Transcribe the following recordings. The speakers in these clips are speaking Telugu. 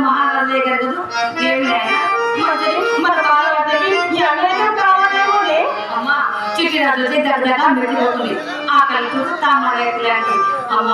మహారాజు దగ్గర కదా మన ఈ చిట్టి రాజు వచ్చి దగ్గర మెట్టిపోతుంది తామర అమ్మా అమ్మ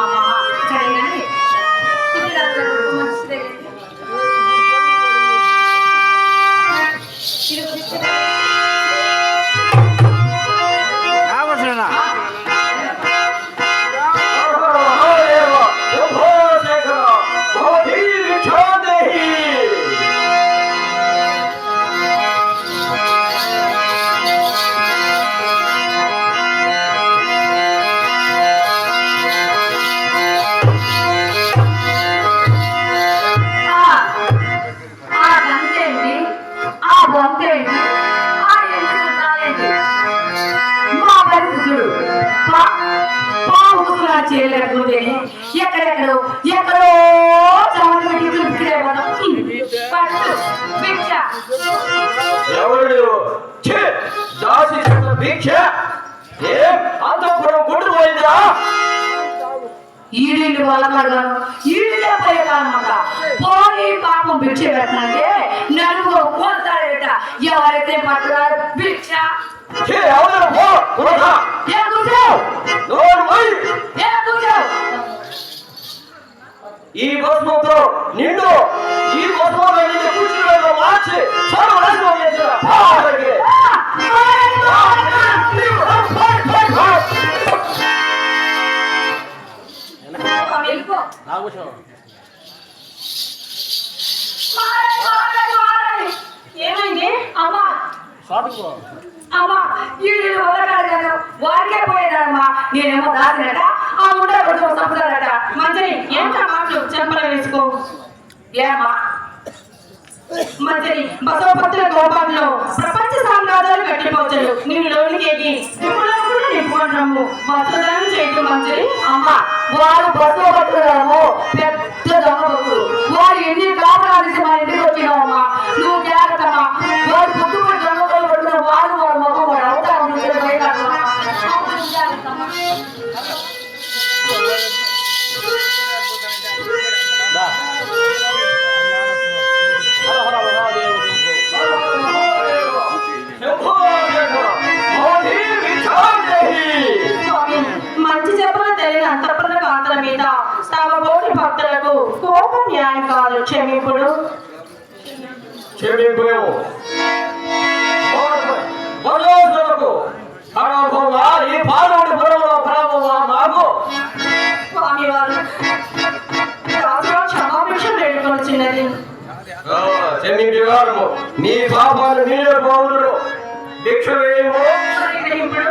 ఎక్కడెక్కడో ఎక్కడో ఎవడు దాసి భిక్ష. ఏం? అంతపురం గుడ్డు పోయిందా ఈడిల్లు వల్ల కడగాను ఈడిలే పోయేదన్నమాట పోనీ పాపం భిక్ష పెట్టనంటే నలుగురు పోతాడేట ఎవరైతే పట్టురారు భిక్ష. ఎవరు? ఈ భస్మంతో నిండు ఈ భస్మంతో నిన్ను కూర్చుని మార్చి సర్వనాశనం చేసిన. ఏమైంది? అమ్మా. వదలకాడు కదా వారికే పోయేదమ్మా నేనేమో కొంచెం చంపుతాడట మంచిని ఎంత మాటలు చెంపల వేసుకో. ఏమా మంచిని బసవపత్ర గోపాల్లో ప్రపంచ సామ్రాజ్యాలు కట్టిపోతాడు నేను లోనికి ఎగి. సింహులకు కూడా నింపుకుంటాము బసవదానం చేయటం మంచిది. అమ్మ వారు బసవపత్రులము పెద్ద దొంగ వారు ఎన్ని కాపరాలు మా ఇంటికి కాంతల మీద తమ బోటి భక్తులకు కోపం న్యాయం కాదు క్షమింపుడు. నీ పాపాలు నీరు పౌరులు భిక్ష వేయము. ఇప్పుడు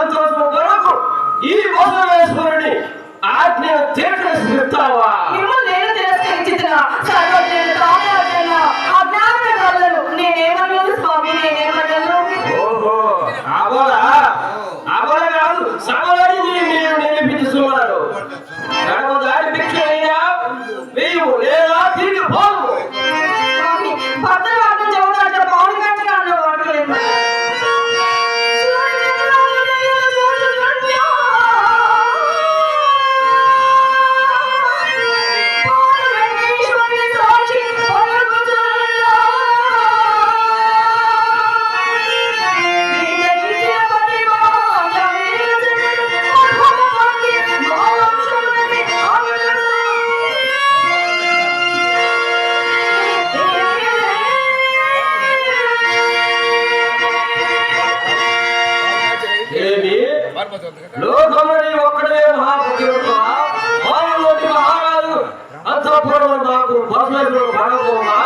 ಆಜ್ಞೆಯ ತೇಜಸ್ ಇರ್ತಾವ ఒక్కడే మహాపురుషుడు మానవులోని మహారాజు అంతఃపురంలో నాకు బస్సులో పడకపోగా